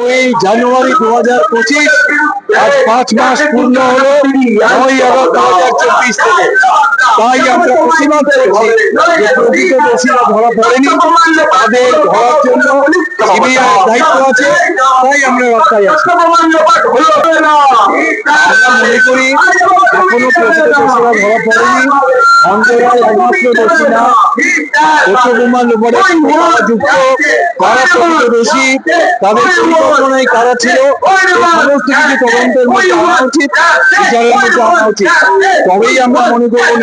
ওই জানুয়ারি দু হাজার পঁচিশ, আজ পাঁচ মাস পূর্ণ হলো, নয় আগস্ট দু হাজার চব্বিশ থেকে। তাই আমরা প্রতিবাদ করছি। যে প্রকৃত দোষীরা ধরা পড়েনি তাদের ধরার জন্য সিবিআই দায়িত্ব আছে। তাই আমরা রাস্তায় আছি। আমরা মনে করি এখনও প্রকৃত দোষীরা ধরা পড়েনি। অন্তরায় একমাত্র দোষী না। উচ্চকুমার যুক্ত প্রকৃত দোষী তাদের পরিকল্পনায় কারা ছিল সমস্ত কিছু তদন্তের মধ্যে আনা উচিত বিচারের মধ্যে আনা উচিত। তবেই আমরা মনে করব।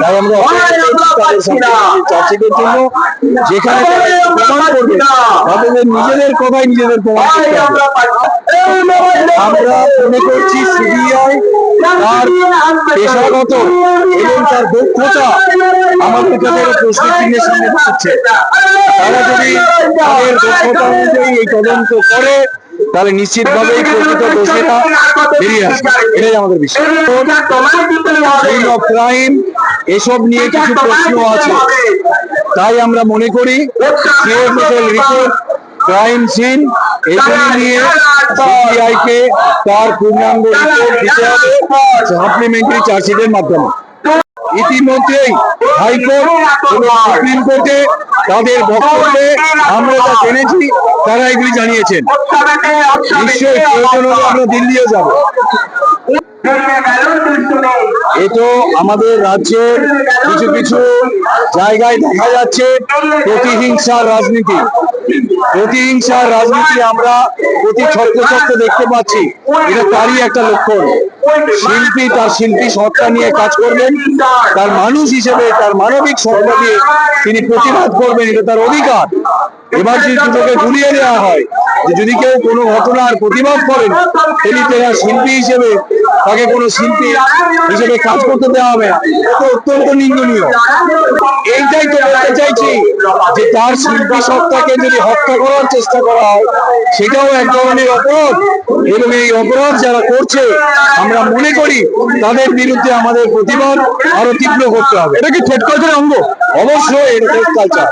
তাই আমরা চার্জশিটের জন্য যেখানে প্রমাণ করবে তাদের নিজেদের কথাই নিজেদের প্রমাণ আমরা মনে করছি সিবিআই তার পেশাগত এবং তার দক্ষতা আমাদের কাছে প্রশ্ন চিহ্নের সামনে দাঁড়াচ্ছে তারা যদি তাদের দক্ষতা অনুযায়ী এই তদন্ত করে তাহলে নিশ্চিতভাবেই প্রকৃত দোষীরা বেরিয়ে আসবে। এটাই আমাদের বিষয় ক্রাইম এসব নিয়ে কিছু প্রশ্ন আছে। তাই আমরা মনে করি রিপোর্ট ক্রাইম সিন এগুলি নিয়ে সিবিআই কে তার পূর্ণাঙ্গ রিপোর্ট দিতে হবে সাপ্লিমেন্টারি চার্জশিটের মাধ্যমে। ইতিমধ্যেই হাইকোর্ট এবং সুপ্রিম কোর্টে তাদের বক্তব্যে আমরা যা জেনেছি তারা এগুলি জানিয়েছেন। নিশ্চয়ই প্রয়োজন হলে আমরা দিল্লিও যাব। এ তো আমাদের রাজ্যের কিছু কিছু জায়গায় দেখা যাচ্ছে প্রতিহিংসার রাজনীতি। প্রতিহিংসার রাজনীতি আমরা প্রতি ছত্র ছত্র দেখতে পাচ্ছি। এটা তারই একটা লক্ষণ। শিল্পী তার শিল্পী সত্তা নিয়ে কাজ করবেন। তার মানুষ হিসেবে, তার মানবিক সত্তা দিয়ে তিনি প্রতিবাদ করবেন। এটা তার অধিকার। এবার যদি দুটোকে গুলিয়ে দেওয়া হয় যে যদি কেউ কোনো ঘটনার প্রতিবাদ করেন তারা শিল্পী হিসেবে তাকে কোনো শিল্পী হিসেবে কাজ করতে দেওয়া হবে। এটা অত্যন্ত নিন্দনীয়। এইটাই তো বলতে চাইছি যে তার শিল্পী সত্তাকে যদি হত্যা করার চেষ্টা করা হয় সেটাও এক ধরনের অপরাধ। এবং এই অপরাধ যারা করছে আমরা মনে করি তাদের বিরুদ্ধে আমাদের প্রতিবাদ আরও তীব্র করতে হবে। এটা কি থ্রেড কালচারের অঙ্গ? অবশ্যই এটা থ্রেড কালচার।